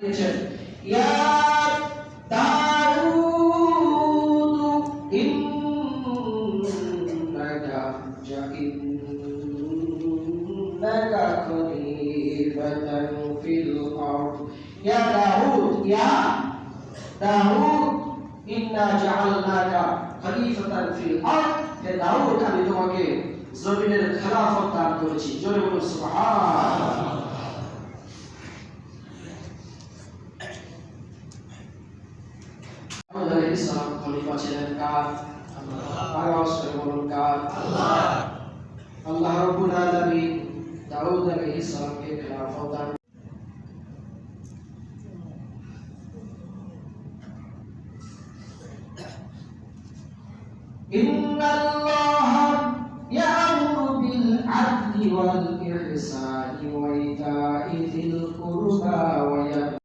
দিয়েছেন ইয়া দাউদ ইন্নাকা জাইন্নাকা খলিফাতান ফিল আরদ। ইয়া দাউদ ইয়া দাউদ, ইন্না জাআলনাকা জমিনের খেলাফত দান করেছি। জোরে বলুন, সুবহানাল্লাহ। দাউদ আলাইহিস সালাম খলিফা ছিলেন কার আওয়াজ করে বলুন কার আল্লাহ রাব্বুল আলামিন দাউদ আলাইহিস সালামকে খেলাফত দান إن الله يأمر بالعدل والإحسان وإيتاء ذي القربى وينهى